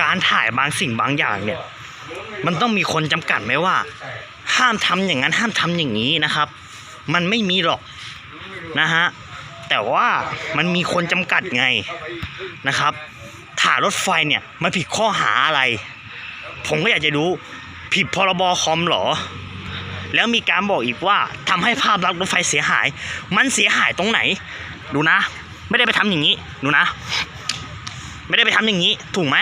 การถ่ายบางสิ่งบางอย่างเนี่ย มันต้องมีคนจำกัดไหมว่า ห้ามทำอย่างนั้นห้ามทำอย่างนี้นะครับ มันไม่มีหรอกนะฮะแต่ว่ามันมีคนจำกัดไงนะครับ ถ่ายรถไฟเนี่ยมันผิดข้อหาอะไร ผมก็อยากจะรู้ผิดพรบคอมหรอ แล้วมีการบอกอีกว่าทำให้ภาพลักษณ์รถไฟเสียหาย มันเสียหายตรงไหน ดูนะ ไม่ได้ไปทำอย่างนี้ ดูนะ ไม่ได้ไปทำอย่างนี้ ถูกไหม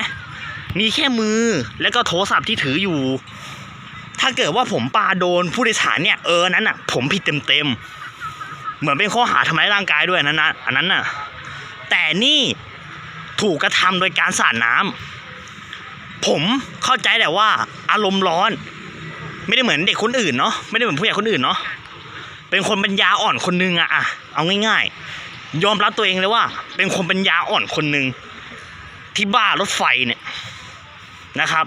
มีแค่มือแล้วก็โทรศัพท์ที่ถืออยู่ ถ้าเกิดว่าผมปาโดนผู้โดยสารเนี่ยเออนั้นอะ ผมผิดเต็มๆเหมือนเป็นข้อหาทำร้ายร่างกายด้วยนั้นนะอันนั้นน่ะ แต่นี่ถูกกระทำโดยการสาดน้ำผมเข้าใจแต่ว่าอารมณ์ร้อน ไม่ได้เหมือนเด็กคนอื่นเนาะไม่ได้เหมือนผู้ใหญ่คนอื่นเนาะเป็นคนปัญญาอ่อนคนนึงอะอะเอาง่าย ๆ ยอมรับตัวเองเลยว่า เป็นคนปัญญาอ่อนคนหนึ่งที่บ้ารถไฟเนี่ย นะครับ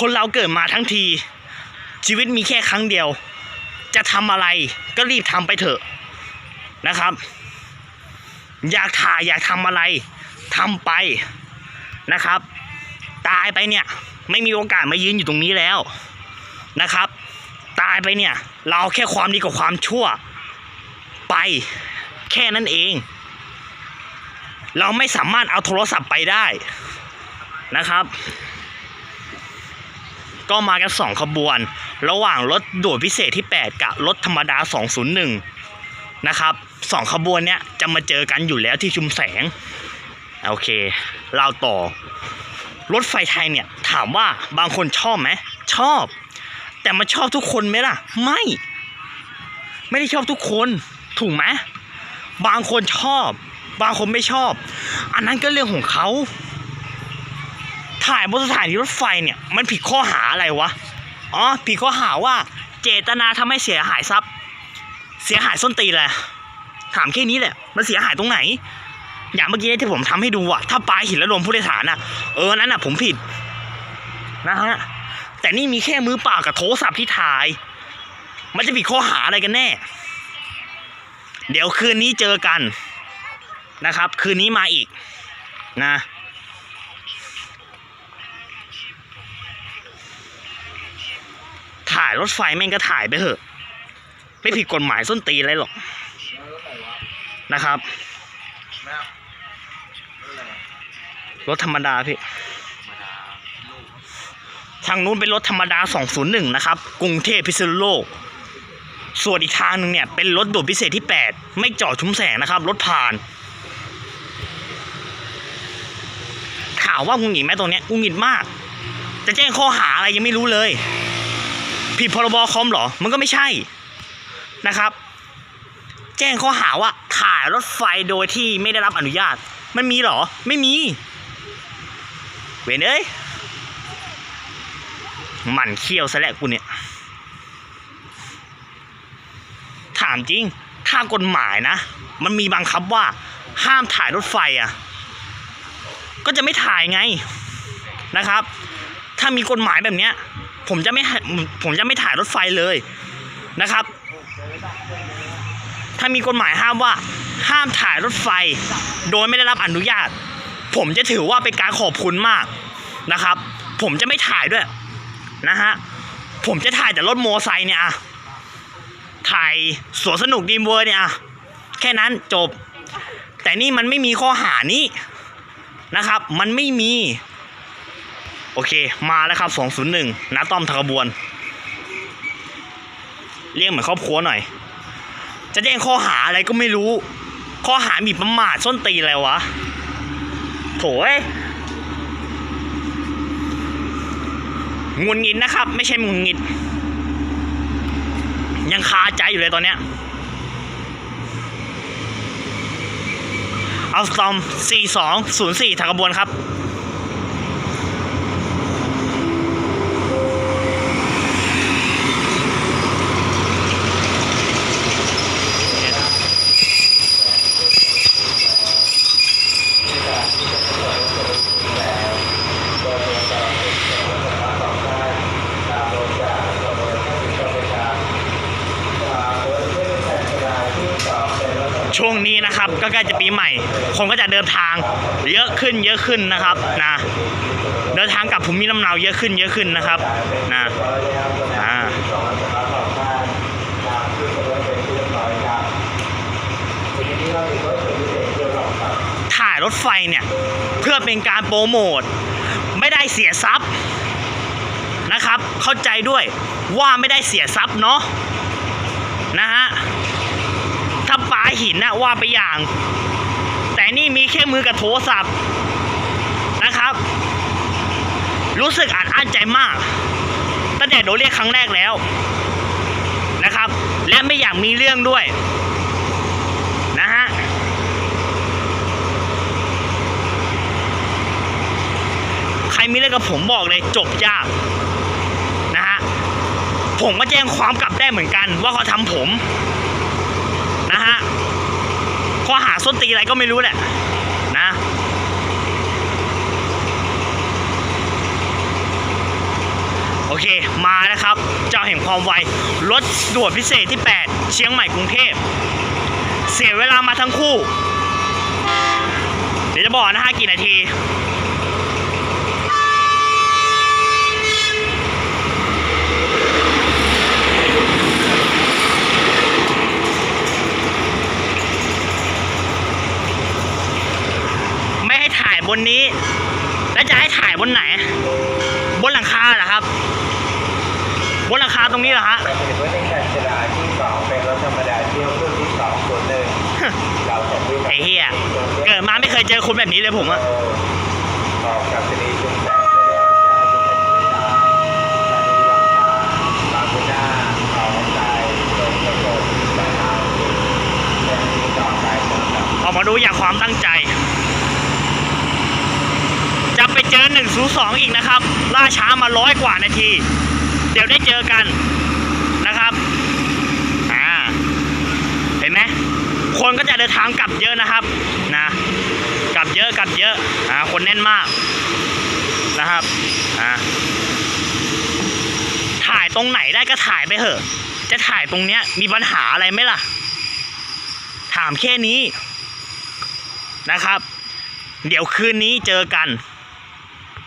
คนเราเกิดมาทั้งที ชีวิตมีแค่ครั้งเดียว จะทำอะไรก็รีบทำไปเถอะนะครับ อยากถ่ายอยากทำอะไรทำไปนะครับ ตายไปเนี่ยไม่มีโอกาสมายืนอยู่ตรงนี้แล้วนะครับ ตายไปเนี่ย เราเอาแค่ความดีกับความชั่ว ไปแค่นั้นเอง เราไม่สามารถเอาโทรศัพท์ไปได้นะครับ ก็มากันสองขบวน ระหว่างรถด่วนพิเศษที่ 8 กับรถธรรมดา 201 นะครับสองขบวนเนี้ยจะมาเจอกันอยู่แล้วที่ชุมแสง โอเคเราต่อ รถไฟไทยเนี่ยถามว่าบางคนชอบไหมชอบ แต่มันชอบทุกคนไหมล่ะ ไม่ ไม่ได้ชอบทุกคนถูกไหมบางคนชอบ บางคนไม่ชอบ อันนั้นก็เรื่องของเขา ถ่ายบนสถานีรถไฟเนี่ยมันผิดข้อหาอะไรวะ อ๋อ ผิดข้อหาว่าเจตนาทำให้เสียหายทรัพย์ เสียหายส้นตีนแหละ ถามแค่นี้แหละ มันเสียหายตรงไหน อย่างเมื่อกี้ที่ผมทำให้ดูอะถ้าปลาหินแล้วโดนผู้โดยสารอะเออ นั้นอะผมผิดนะฮะ แต่นี่มีแค่มือเปล่ากับโทรศัพท์ที่ถ่าย มันจะผิดข้อหาอะไรกันแน่ เดี๋ยวคืนนี้เจอกันนะครับ คืนนี้มาอีกนะ ถ่ายรถไฟแม่งก็ถ่ายไปเถอะ ไม่ผิดกฎหมายส้นตีอะไรหรอกนะครับ รถธรรมดาพี่ทางนู้นเป็นรถธรรมดา 201 นะครับ กรุงเทพพิษณุโลก ส่วนอีกทางหนึ่งเนี่ย เป็นรถด่วนพิเศษที่ 8 ไม่จอดชุมแสงนะครับ รถผ่านข่าวว่ากุงหงิดไหมตรงเนี้ยกุงหงิดมาก จะแจ้งข้อหาอะไรยังไม่รู้เลย ผิดพรบคอมหรอ มันก็ไม่ใช่นะครับ แจ้งข้อหาว่าถ่ายรถไฟโดยที่ไม่ได้รับอนุญาต มันมีหรอ ไม่มี เวนเอ้ยหมันเขี้ยวซะแล้วกูเนี่ย ถามจริง ถ้ากฎหมายนะ มันมีบังคับว่า ห้ามถ่ายรถไฟอะ ก็จะไม่ถ่ายไงนะครับ ถ้ามีกฎหมายแบบเนี้ย ผมจะไม่ผมจะไม่ถ่ายรถไฟเลยนะครับ ถ้ามีกฎหมายห้ามว่า ห้ามถ่ายรถไฟ โดยไม่ได้รับอนุญาต ผมจะถือว่าเป็นการขอบคุณมากนะครับ ผมจะไม่ถ่ายด้วยนะฮะผมจะถ่ายแต่รถโมอไซค์เนี่ยอะถ่ายสวนสนุกดีมเวอร์เนี่ยอะแค่นั้นจบ แต่นี่มันไม่มีข้อหานี้นะครับ มันไม่มี โอเค มาแล้วครับ 201นาต้อมทางขบวน เรียกเหมือนครอบครัวหน่อย จะแจ้งข้อหาอะไรก็ไม่รู้ ข้อหาหมิ่นประมาทส้นตีอะไรวะ โถยงุนงิดนะครับ ไม่ใช่งุนงิด ยังคาใจอยู่เลยตอนเนี้ยเอาสตอม 4204ทางขบวนครับ ช่วงนี้นะครับ ก็ใกล้จะปีใหม่ คนก็จะเดินทางเยอะขึ้นเยอะขึ้นนะครับนะเดินทางกลับภูมิลำเนาเยอะขึ้นเยอะขึ้นนะครับนะอ่าถ่ายรถไฟเนี่ยเพื่อเป็นการโปรโมทไม่ได้เสียทรัพย์นะครับ เข้าใจด้วยว่าไม่ได้เสียทรัพย์เนาะนะฮะ หินนะว่าไปอย่าง แต่นี่มีแค่มือกับโทรศัพท์นะครับ รู้สึกอัดอั้นใจมาก ตั้งแต่โดนเรียกครั้งแรกแล้วนะครับ และไม่อยากมีเรื่องด้วยนะฮะใครมีเรื่องกับผมบอกเลยจบยากนะฮะผมก็แจ้งความกลับได้เหมือนกันว่าเขาทำผม ข้อหาส้นตีอะไรก็ไม่รู้แหละนะโอเคมานะครับ เจ้าแห่งความไวรถด่วนพิเศษที่ 8 เชียงใหม่กรุงเทพ เสียเวลามาทั้งคู่ เดี๋ยวจะบอกนะฮะกี่นาที ไม่ให้ถ่ายบ นนี้ แล้วจะให้ถ่ายบนไหน บนหลังคาเหรอครับ บนหลังคาตรงนี้เหรอฮะหมายถึงว่าในการจราที่สองเป็นรถธรรมดาเที่ยวเครื่องที่สองส่วนหนึ่งเราจะวิ่งไอ้เหี้ยเกิดมาไม่เคยเจอคนแบบนี้เลยผมอะออกจากสถานีชุมแสงไปแล้วจะให้เป็นสถานีลำพาบางพุนาเขาใจลงกระโดดสายทางแต่ที่ต่อไปสำหรับออกมาดูอย่างความตั้งใจ จะไป เจอหนึ่งศูสองอีกนะครับ ล่าช้ามาร้อยกว่านาที เดี๋ยวได้เจอกันนะครับอ่าเห็นไหมคนก็จะเดินทางกลับเยอะนะครับนะกลับเยอะกลับเยอะอ่าคนแน่นมากนะครับอ่าถ่ายตรงไหนได้ก็ถ่ายไปเถอะ จะถ่ายตรงเนี้ยมีปัญหาอะไรไหมล่ะ ถามแค่นี้นะครับ เดี๋ยวคืนนี้เจอกัน